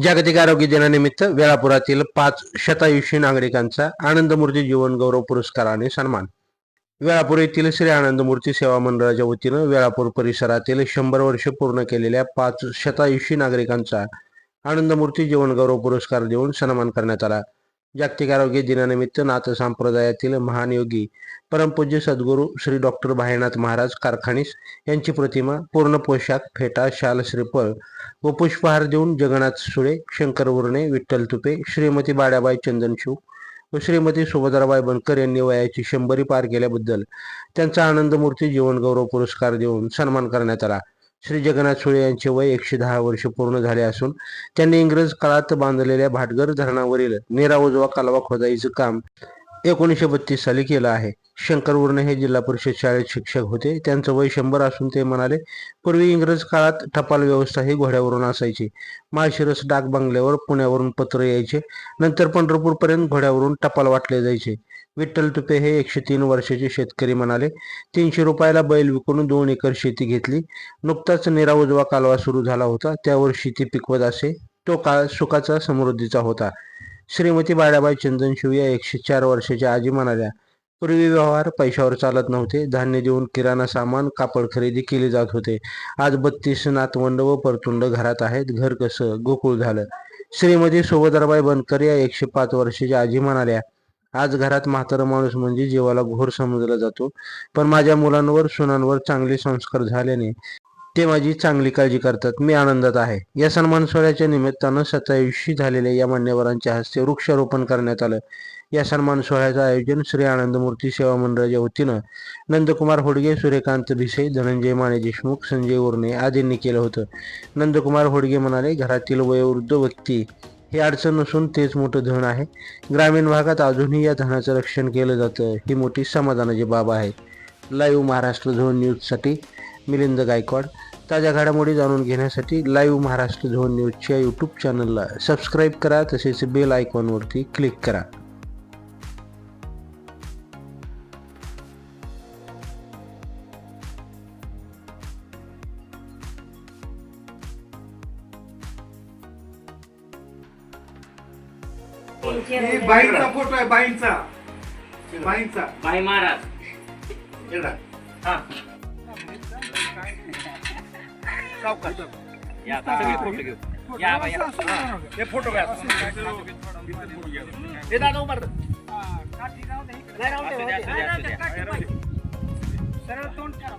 जागतिक आरोग्य दिनानिमित्त वेळापुरातील पाच शतायुषी नागरिकांचा आनंदमूर्ती जीवन गौरव पुरस्काराने सन्मान. वेळापूर येथील श्री आनंदमूर्ती सेवा मंडळाच्या वतीनं वेळापूर परिसरातील शंभर वर्ष पूर्ण केलेल्या पाच शतायुषी नागरिकांचा आनंदमूर्ती जीवन गौरव पुरस्कार देऊन सन्मान करण्यात आला. जागतिक आरोग्य दिनानिमित्त नाथ संप्रदायातील महान योगी परमपूज्य सद्गुरू श्री डॉक्टर भाईनाथ महाराज कारखानीस यांची प्रतिमा पूर्ण पोशाख फेटा शाल श्रीफळ व पुष्पहार देऊन जगन्नाथ सुळे शंकर उर्णे विठ्ठल तुपे श्रीमती बाड्याबाई चंदनशिव व श्रीमती सुभद्राबाई बनकर यांनी वयाची शंभरी पार केल्याबद्दल त्यांचा आनंदमूर्ती जीवनगौरव पुरस्कार देऊन सन्मान करण्यात आला. श्री जगन्नाथ सुळे यांचे वय एकशे दहा वर्ष पूर्ण झाले असून त्यांनी इंग्रज काळात बांधलेल्या भाटगर धरणावरील नेरा उजवा कालवा खोदाईचं काम एकोणीसशे बत्तीस साली केलं आहे. शंकर उर्णे हे जिल्हा परिषद शाळेत शिक्षक होते. त्यांचं वय शंभर असून ते म्हणाले पूर्वी इंग्रज काळात टपाल व्यवस्था ही घोड्यावरून असायची. माळशिरस डाक बंगल्यावर पुण्यावरून पत्र यायचे. नंतर पंढरपूर पर्यंत घोड्यावरून टपाल वाटले जायचे. विठ्ठल तुपे हे एकशे तीन वर्षाचे शेतकरी म्हणाले तीनशे रुपयाला बैल विकून दोन एकर शेती घेतली. नुकताच निरा उजवा कालवा सुरू झाला होता. त्यावर शेती पिकवत असे तो काळ सुखाचा समृद्धीचा होता. श्रीमती बाळाबाई चंदनशिव या एकशे चार वर्षाच्या आजी म्हणाल्या पूर्वी व्यवहार पैशावर चालत नव्हते. धान्य देऊन किराणा सामान कापड खरेदी केली जात होते. आज बत्तीस नातवंड व परतुंड घरात आहेत. घर कसं? गोकुळ झालं. श्रीमती सुभद्राबाई बनकर या एकशे पाच वर्षाच्या आजी म्हणाल्या आज घरात म्हातारा माणूस म्हणजे जीवाला घोर समजला जातो. पण माझ्या मुलांवर सुनांवर चांगले संस्कार झाल्याने ते माझी चांगली काळजी करतात. मी आनंदात आहे. या सन्मान सोहळ्याच्या निमित्तानं सत्तावीसशी झालेल्या या मान्यवरांच्या हस्ते वृक्षारोपण करण्यात आलं. या सन्मान सोहळ्याचं आयोजन श्री आनंदमूर्ती सेवा मंडळाच्या वतीनं नंदकुमार होडगे सूर्यकांत भिसे धनंजय माने देशमुख संजय उर्णे आदींनी केलं होतं. नंदकुमार होडगे म्हणाले घरातील वयोवृद्ध व्यक्ती ही अडचण नसून तेच मोठं धन आहे. ग्रामीण भागात अजूनही या धनाचं रक्षण केलं जातं. ही मोठी समाधानाची बाब आहे. लाईव्ह महाराष्ट्र झोन न्यूजसाठी मिलिंद गायकवाड. ताज्या घडामोडी जाणून घेण्यासाठी लाईव्ह महाराष्ट्र झोन न्यूजच्या यूट्यूब चॅनलला सबस्क्राईब करा तसेच बेल आयकॉनवरती क्लिक करा. ही बाईंचा फोटो आहे बाईंचा. बाईंचा. बाई महाराज. हा. सावकाश. या आता सगळे फोटो घेऊ या बाई या. हा, हे फोटो घ्या हे दादा उभार धर. असू द्या, असू द्या, असू द्या. सरळ तोंड करा.